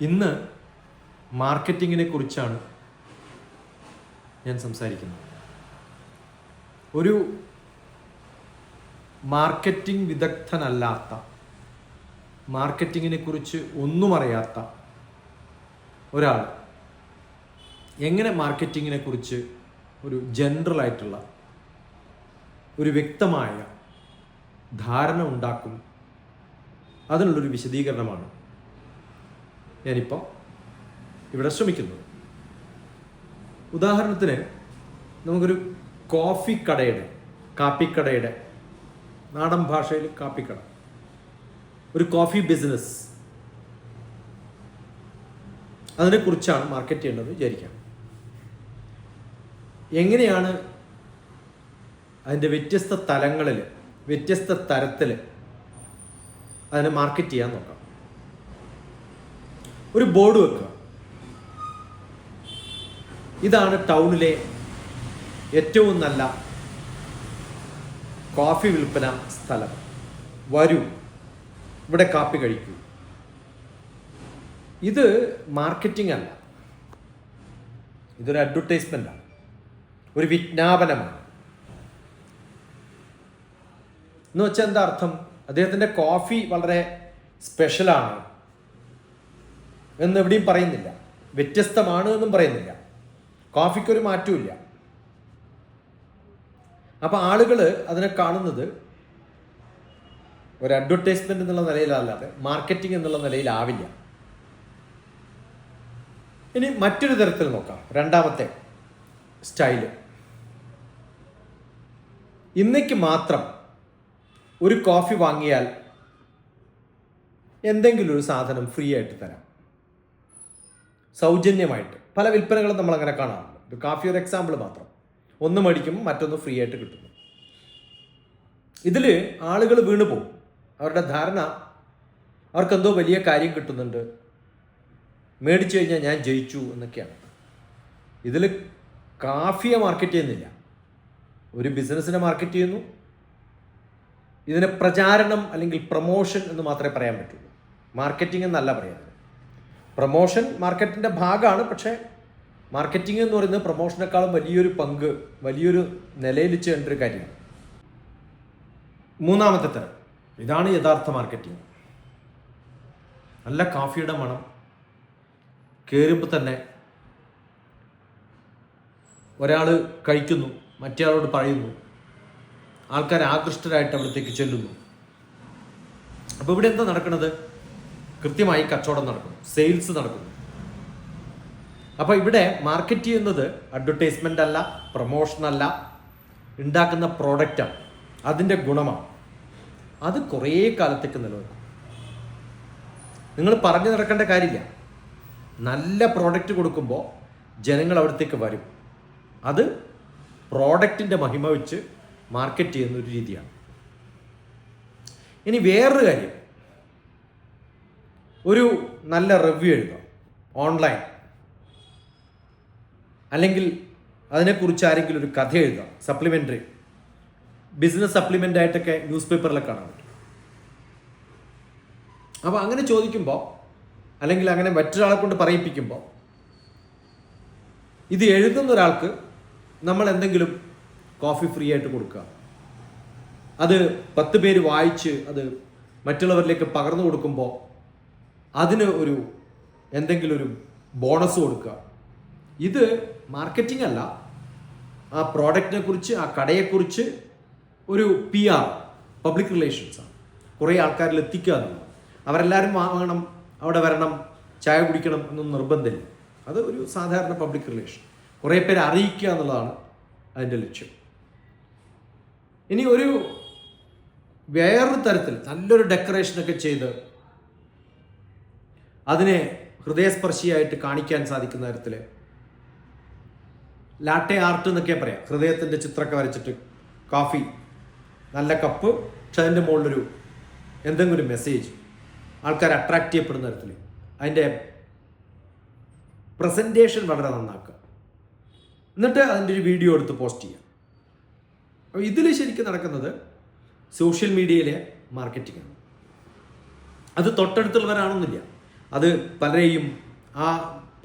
ഇന്ന് മാർക്കറ്റിങ്ങിനെ കുറിച്ചാണ് ഞാൻ സംസാരിക്കുന്നത്. ഒരു മാർക്കറ്റിംഗ് വിദഗ്ധനല്ലാത്ത മാർക്കറ്റിങ്ങിനെ കുറിച്ച് ഒന്നും അറിയാത്ത ഒരാൾ എങ്ങനെ മാർക്കറ്റിങ്ങിനെ കുറിച്ച് ഒരു ജനറൽ ആയിട്ടുള്ള ഒരു വ്യക്തമായ ധാരണ ഉണ്ടാക്കും? അതിനുള്ളൊരു വിശദീകരണമാണ് ഞാനിപ്പോൾ ഇവിടെ ശ്രമിക്കുന്നത് ഉദാഹരണത്തിന് നമുക്കൊരു കോഫി കടയുടെ കാപ്പിക്കടയുടെ നാടൻ ഭാഷയിൽ കാപ്പിക്കട. ഒരു കോഫി ബിസിനസ് അതിനെക്കുറിച്ചാണ് മാർക്കറ്റ് ചെയ്യേണ്ടത് വിചാരിക്കാം. എങ്ങനെയാണ് അതിന്റെ വ്യത്യസ്ത തലങ്ങളിൽ വ്യത്യസ്ത തരത്തിൽ അതിനെ മാർക്കറ്റ് ചെയ്യാൻ നോക്കാം? ഒരു ബോർഡ് വെക്കുക. ഇതാണ് ടൗണിലെ ഏറ്റവും നല്ല കോഫി വിൽപ്പന സ്ഥലം. വരൂ. ഇവിടെ കാപ്പി കഴിക്കൂ. ഇത് മാർക്കറ്റിംഗ് അല്ല. ഇതൊരു അഡ്വർടൈസ്മെന്റാണ് ഒരു വിജ്ഞാപനമാണ്. എന്ന് വെച്ചാൽ എന്താ അർത്ഥം? അദ്ദേഹത്തിന്റെ കോഫി വളരെ സ്പെഷ്യലാണ് എന്ന് എവിടെയും പറയുന്നില്ല. വ്യത്യസ്തമാണ് എന്നും പറയുന്നില്ല. കോഫിക്കൊരു മാറ്റമില്ല അപ്പോൾ ആളുകൾ അതിനെ കാണുന്നത് ഒരു അഡ്വർടൈസ്മെന്റ് എന്നുള്ള നിലയിലല്ലാതെ മാർക്കറ്റിംഗ് എന്നുള്ള നിലയിലാവില്ല. ഇനി മറ്റൊരു തരത്തിൽ നോക്കാം. രണ്ടാമത്തെ സ്റ്റൈൽ ഇന്നേക്ക് മാത്രം ഒരു കോഫി വാങ്ങിയാൽ എന്തെങ്കിലും ഒരു സാധനം ഫ്രീ ആയിട്ട് തരാം. സൗജന്യമായിട്ട് പല വിൽപ്പനകളും നമ്മൾ അങ്ങനെ കാണാറുണ്ട്. ഇത് കാഫി ഒരു എക്സാമ്പിൾ മാത്രം. ഒന്ന് മേടിക്കുമ്പോൾ മറ്റൊന്ന് ഫ്രീ ആയിട്ട് കിട്ടുന്നു. ഇതിൽ ആളുകൾ വീണു പോകും അവരുടെ ധാരണ അവർക്കെന്തോ വലിയ കാര്യം കിട്ടുന്നുണ്ട്. മേടിച്ചു കഴിഞ്ഞാൽ ഞാൻ ജയിച്ചു എന്നൊക്കെയാണ്. ഇതിൽ കാഫിയെ മാർക്കറ്റ് ചെയ്യുന്നില്ല. ഒരു ബിസിനസ്സിനെ മാർക്കറ്റ് ചെയ്യുന്നു. ഇതിന് പ്രചാരണം അല്ലെങ്കിൽ പ്രൊമോഷൻ എന്ന് മാത്രമേ പറയാൻ പറ്റുള്ളൂ. മാർക്കറ്റിംഗ് എന്നല്ല പറയുന്നത് പ്രൊമോഷൻ മാർക്കറ്റിന്റെ ഭാഗമാണ്. പക്ഷേ മാർക്കറ്റിംഗ് എന്ന് പറയുന്നത് പ്രൊമോഷനേക്കാളും വലിയൊരു പങ്ക് വലിയൊരു നിലയിൽ ചെയ്യേണ്ട ഒരു കാര്യമാണ്. മൂന്നാമത്തെ തരം. ഇതാണ് യഥാർത്ഥ മാർക്കറ്റിംഗ്. നല്ല കാഫിയുടെ മണം കയറുമ്പോൾ തന്നെ ഒരാൾ കഴിക്കുന്നു മറ്റേയാളോട് പറയുന്നു. ആൾക്കാർ ആകൃഷ്ടരായിട്ട് അവിടത്തേക്ക് ചെല്ലുന്നു. അപ്പോൾ ഇവിടെ എന്താ നടക്കുന്നത്? കൃത്യമായി കച്ചവടം നടക്കും സെയിൽസ് നടക്കുന്നു. അപ്പോൾ ഇവിടെ മാർക്കറ്റ് ചെയ്യുന്നത് അഡ്വർടൈസ്മെന്റ് അല്ല പ്രൊമോഷൻ അല്ല ഉണ്ടാക്കുന്ന പ്രോഡക്റ്റാണ് അതിന്റെ ഗുണമാണ്. അത് കുറേ കാലത്തേക്ക് നിലനിൽക്കും. നിങ്ങൾ പറഞ്ഞു നടക്കേണ്ട കാര്യമില്ല. നല്ല പ്രോഡക്റ്റ് കൊടുക്കുമ്പോൾ ജനങ്ങൾ അവിടത്തേക്ക് വരും. അത് പ്രോഡക്റ്റിന്റെ മഹിമ വെച്ച് മാർക്കറ്റ് ചെയ്യുന്ന ഒരു രീതിയാണ്. ഇനി വേറൊരു കാര്യം. ഒരു നല്ല റിവ്യൂ എഴുതാം. ഓൺലൈൻ അല്ലെങ്കിൽ അതിനെക്കുറിച്ച് ആരെങ്കിലും ഒരു കഥ എഴുതാം. സപ്ലിമെന്ററി ബിസിനസ് സപ്ലിമെന്റ് ആയിട്ടൊക്കെ ന്യൂസ് പേപ്പറിലൊക്കെ കാണാൻ പറ്റും. അപ്പോൾ അങ്ങനെ ചോദിക്കുമ്പോൾ അല്ലെങ്കിൽ അങ്ങനെ മറ്റൊരാളെ കൊണ്ട് പറയിപ്പിക്കുമ്പോൾ ഇത് എഴുതുന്ന ഒരാൾക്ക് നമ്മൾ എന്തെങ്കിലും കോഫി ഫ്രീ ആയിട്ട് കൊടുക്കുക. അത് പത്ത് പേര് വായിച്ച് അത് മറ്റുള്ളവരിലേക്ക് പകർന്നു കൊടുക്കുമ്പോൾ അതിന് ഒരു എന്തെങ്കിലും ഒരു ബോണസ് കൊടുക്കുക. ഇത് മാർക്കറ്റിംഗ് അല്ല. ആ പ്രോഡക്റ്റിനെ കുറിച്ച് ആ കടയെക്കുറിച്ച് ഒരു പി ആർ പബ്ലിക് റിലേഷൻസ് ആണ്. കുറേ ആൾക്കാരിൽ എത്തിക്കുക എന്നുള്ളത്. അവരെല്ലാവരും വാങ്ങണം അവിടെ വരണം ചായ കുടിക്കണം എന്നൊന്നും നിർബന്ധമില്ല. അത് ഒരു സാധാരണ പബ്ലിക് റിലേഷൻ കുറേ പേരെ അറിയിക്കുക എന്നുള്ളതാണ് അതിന്റെ ലക്ഷ്യം. ഇനി ഒരു വേറൊരു തരത്തിൽ നല്ലൊരു ഡെക്കറേഷനൊക്കെ ചെയ്ത് അതിനെ ഹൃദയസ്പർശിയായിട്ട് കാണിക്കാൻ സാധിക്കുന്ന തരത്തിൽ ലാട്ടെ ആർട്ട് എന്നൊക്കെ പറയാം. ഹൃദയത്തിന്റെ ചിത്രമൊക്കെ വരച്ചിട്ട് കാഫി നല്ല കപ്പ് പക്ഷെ അതിന്റെ മുകളിലൊരു എന്തെങ്കിലും മെസ്സേജ് ആൾക്കാർ അട്രാക്റ്റ് ചെയ്യപ്പെടുന്ന തരത്തിൽ അതിന്റെ പ്രസന്റേഷൻ വളരെ നന്നാക്കുക. എന്നിട്ട് അതിന്റെ ഒരു വീഡിയോ എടുത്ത് പോസ്റ്റ് ചെയ്യുക. അപ്പോൾ ഇതിൽ ശരിക്കും നടക്കുന്നത് സോഷ്യൽ മീഡിയയിലെ മാർക്കറ്റിംഗ് ആണ്. അത് തൊട്ടടുത്തുള്ളവരാണെന്നില്ല അത് പലരെയും ആ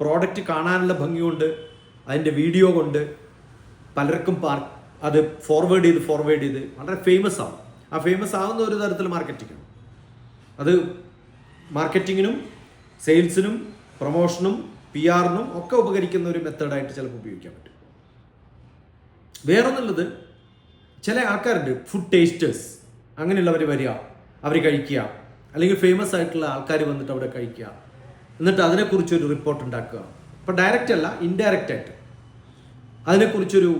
പ്രോഡക്റ്റ് കാണാനുള്ള ഭംഗിയുണ്ട് അതിന്റെ വീഡിയോ കൊണ്ട് പലർക്കും പാർ അത് ഫോർവേഡ് ചെയ്ത് ഫോർവേഡ് ചെയ്ത് വളരെ ഫേമസ് ആവും. ആ ഫേമസ് ആവുന്ന ഒരു തരത്തിൽ മാർക്കറ്റിംഗ് അത് മാർക്കറ്റിങ്ങിനും സെയിൽസിനും പ്രൊമോഷനും പി ആറിനും ഒക്കെ ഉപകരിക്കുന്ന ഒരു മെത്തേഡായിട്ട് ചിലപ്പോൾ ഉപയോഗിക്കാൻ പറ്റും. വേറൊന്നുള്ളത് ചില ആൾക്കാരുണ്ട് ഫുഡ് ടേസ്റ്റേഴ്സ് അങ്ങനെയുള്ളവർ വരിക അവർ കഴിക്കുക. അല്ലെങ്കിൽ ഫേമസ് ആയിട്ടുള്ള ആൾക്കാർ വന്നിട്ട് അവിടെ കഴിക്കുക. എന്നിട്ട് അതിനെക്കുറിച്ചൊരു റിപ്പോർട്ട് ഉണ്ടാക്കുക. അപ്പോൾ ഡയറക്റ്റ് അല്ല ഇൻഡയറക്റ്റ് ആയിട്ട്. അതിനെക്കുറിച്ചൊരു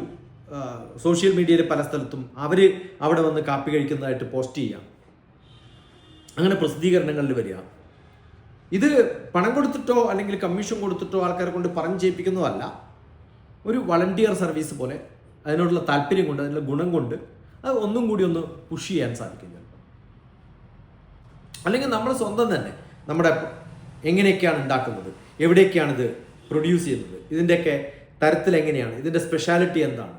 സോഷ്യൽ മീഡിയയിലെ പല സ്ഥലത്തും അവർ അവിടെ വന്ന് കാപ്പി കഴിക്കുന്നതായിട്ട് പോസ്റ്റ് ചെയ്യാം അങ്ങനെ പ്രസിദ്ധീകരണങ്ങളിൽ വരിക. ഇത് പണം കൊടുത്തിട്ടോ അല്ലെങ്കിൽ കമ്മീഷൻ കൊടുത്തിട്ടോ ആൾക്കാരെ കൊണ്ട് പറഞ്ഞു ചെയ്യിപ്പിക്കുന്നതല്ല ഒരു വളണ്ടിയർ സർവീസ് പോലെ അതിനോടുള്ള താല്പര്യം കൊണ്ട് അതിനുള്ള ഗുണം കൊണ്ട് അത് ഒന്നും കൂടി ഒന്ന് പുഷ് ചെയ്യാൻ സാധിക്കും ചിലപ്പോൾ അല്ലെങ്കിൽ നമ്മൾ സ്വന്തം തന്നെ നമ്മുടെ എങ്ങനെയൊക്കെയാണ് ഉണ്ടാക്കുന്നത്? എവിടെയൊക്കെയാണ് ഇത് പ്രൊഡ്യൂസ് ചെയ്യുന്നത്? ഇതിന്റെയൊക്കെ തരത്തിൽ എങ്ങനെയാണ്? ഇതിന്റെ സ്പെഷ്യാലിറ്റി എന്താണ്?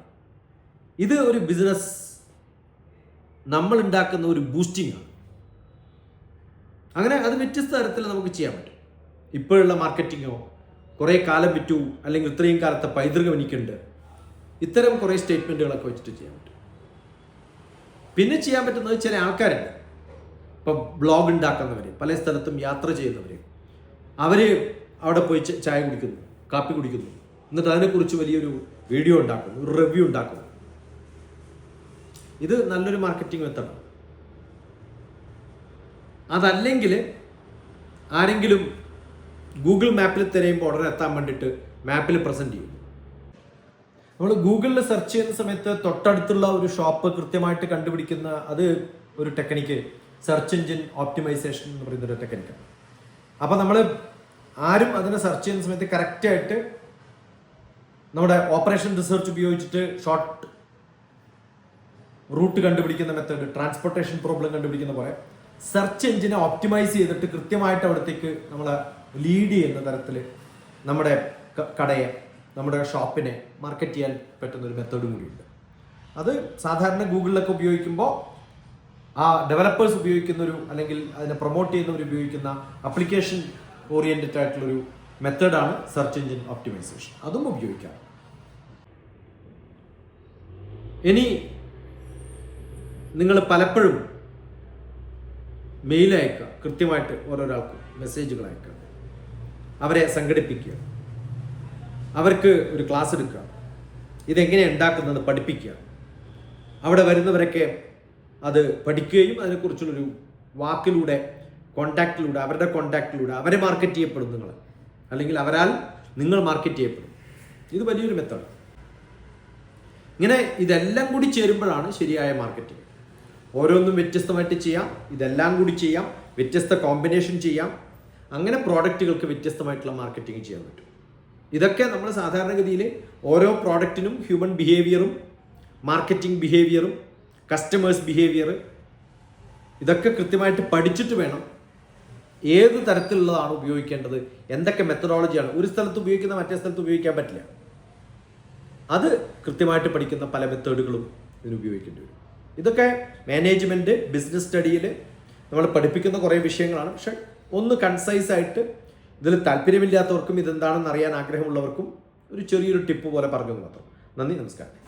ഇത് ഒരു ബിസിനസ് നമ്മൾ ഉണ്ടാക്കുന്ന ഒരു ബൂസ്റ്റിംഗ് ആണ്. അങ്ങനെ അത് വ്യത്യസ്ത തരത്തിൽ നമുക്ക് ചെയ്യാൻ പറ്റും. ഇപ്പോഴുള്ള മാർക്കറ്റിങ്ങോ കുറേ കാലം വിറ്റു അല്ലെങ്കിൽ ഇത്രയും കാലത്തെ പൈതൃകം എനിക്കുണ്ട്. ഇത്തരം കുറേ സ്റ്റേറ്റ്മെന്റുകളൊക്കെ വെച്ചിട്ട് ചെയ്യാൻ പറ്റും. പിന്നെ ചെയ്യാൻ പറ്റുന്നത് ചില ആൾക്കാരുണ്ട്. ഇപ്പോൾ ബ്ലോഗ് ഉണ്ടാക്കുന്നവർ പല സ്ഥലത്തും യാത്ര ചെയ്യുന്നവർ അവർ അവിടെ പോയി ചായ കുടിക്കുന്നു കാപ്പി കുടിക്കുന്നു. എന്നിട്ട് അതിനെക്കുറിച്ച് വലിയൊരു വീഡിയോ ഉണ്ടാക്കുന്നു ഒരു റിവ്യൂ ഉണ്ടാക്കുന്നു. ഇത് നല്ലൊരു മാർക്കറ്റിംഗ് മെത്തഡാണ് അതല്ലെങ്കിൽ ആരെങ്കിലും ഗൂഗിൾ മാപ്പിൽ തിരയുമ്പോൾ ഉടനെ എത്താൻ വേണ്ടിയിട്ട് മാപ്പിൽ പ്രസന്റ് ചെയ്യും. നമ്മൾ ഗൂഗിളിൽ സെർച്ച് ചെയ്യുന്ന സമയത്ത് തൊട്ടടുത്തുള്ള ഒരു ഷോപ്പ് കൃത്യമായിട്ട് കണ്ടുപിടിക്കുന്ന അത് ഒരു ടെക്നിക്ക് സെർച്ച് എഞ്ചിൻ ഓപ്റ്റിമൈസേഷൻ എന്ന് പറയുന്ന ഒരു ടെക്നിക്കാണ് അപ്പോൾ നമ്മൾ ആരും അതിനെ സെർച്ച് ചെയ്യുന്ന സമയത്ത് കറക്റ്റായിട്ട് നമ്മുടെ ഓപ്പറേഷൻ റിസർച്ച് ഉപയോഗിച്ചിട്ട് ഷോർട്ട് റൂട്ട് കണ്ടുപിടിക്കുന്ന മെത്തേഡ് ട്രാൻസ്പോർട്ടേഷൻ പ്രോബ്ലം കണ്ടുപിടിക്കുന്ന പോലെ സെർച്ച് എഞ്ചിനെ ഓപ്റ്റിമൈസ് ചെയ്തിട്ട് കൃത്യമായിട്ട് അവിടത്തേക്ക് നമ്മളെ ലീഡ് ചെയ്യുന്ന തരത്തിൽ നമ്മുടെ കടയെ നമ്മുടെ ഷോപ്പിനെ മാർക്കറ്റ് ചെയ്യാൻ പറ്റുന്ന ഒരു മെത്തേഡും കൂടിയുണ്ട് അത് സാധാരണ ഗൂഗിളിലൊക്കെ ഉപയോഗിക്കുമ്പോൾ ആ ഡെവലപ്പേഴ്സ് ഉപയോഗിക്കുന്ന ഒരു അല്ലെങ്കിൽ അതിനെ പ്രൊമോട്ട് ചെയ്യുന്നവർ ഉപയോഗിക്കുന്ന അപ്ലിക്കേഷൻ ഓറിയന്റഡ് ആയിട്ടുള്ളൊരു മെത്തേഡാണ് സെർച്ച് എഞ്ചിൻ ഓപ്റ്റിമൈസേഷൻ അതും ഉപയോഗിക്കാം. ഇനി നിങ്ങൾ പലപ്പോഴും മെയിൽ അയക്കുക. കൃത്യമായിട്ട് ഓരോരാൾക്കും മെസ്സേജുകൾ അയക്കുക. അവരെ സംഘടിപ്പിക്കുക. അവർക്ക് ഒരു ക്ലാസ് എടുക്കുക. ഇതെങ്ങനെ ഉണ്ടാക്കുന്നത് പഠിപ്പിക്കുക. അവിടെ വരുന്നവരൊക്കെ അത് പഠിക്കുകയും അതിനെക്കുറിച്ചുള്ളൊരു വാക്കിലൂടെ കോണ്ടാക്റ്റിലൂടെ അവരുടെ കോണ്ടാക്റ്റിലൂടെ അവരെ മാർക്കറ്റ് ചെയ്യപ്പെടും നിങ്ങൾ അല്ലെങ്കിൽ അവരാൽ നിങ്ങൾ മാർക്കറ്റ് ചെയ്യപ്പെടും. ഇത് വലിയൊരു മെത്തേഡ് ഇങ്ങനെ ഇതെല്ലാം കൂടി ചേരുമ്പോഴാണ് ശരിയായ മാർക്കറ്റിംഗ് ഓരോന്നും വ്യത്യസ്തമായിട്ട് ചെയ്യാം ഇതെല്ലാം കൂടി ചെയ്യാം വ്യത്യസ്ത കോമ്പിനേഷൻ ചെയ്യാം. അങ്ങനെ പ്രോഡക്റ്റുകൾക്ക് വ്യത്യസ്തമായിട്ടുള്ള മാർക്കറ്റിംഗ് ചെയ്യാൻ പറ്റും. ഇതൊക്കെ നമ്മൾ സാധാരണഗതിയിൽ ഓരോ പ്രോഡക്റ്റിനും ഹ്യൂമൻ ബിഹേവിയറും മാർക്കറ്റിംഗ് ബിഹേവിയറും കസ്റ്റമേഴ്സ് ബിഹേവിയർ ഇതൊക്കെ കൃത്യമായിട്ട് പഠിച്ചിട്ട് വേണം ഏത് തരത്തിലുള്ളതാണ് ഉപയോഗിക്കേണ്ടത്? എന്തൊക്കെ മെത്തഡോളജിയാണ് ഒരു സ്ഥലത്ത് ഉപയോഗിക്കുന്ന മറ്റേ സ്ഥലത്ത് ഉപയോഗിക്കാൻ പറ്റില്ല. അത് കൃത്യമായിട്ട് പഠിക്കുന്ന പല മെത്തേഡുകളും ഇതിന് ഉപയോഗിക്കേണ്ടി വരും. ഇതൊക്കെ മാനേജ്മെന്റ് ബിസിനസ് സ്റ്റഡിയിൽ നമ്മൾ പഠിപ്പിക്കുന്ന കുറേ വിഷയങ്ങളാണ്. പക്ഷെ ഒന്ന് കൺസൈസ് ആയിട്ട് ഇതിൽ താല്പര്യമില്ലാത്തവർക്കും ഇതെന്താണെന്ന് അറിയാൻ ആഗ്രഹമുള്ളവർക്കും ഒരു ചെറിയൊരു ടിപ്പ് പോലെ പറഞ്ഞു മാത്രം നന്ദി നമസ്കാരം.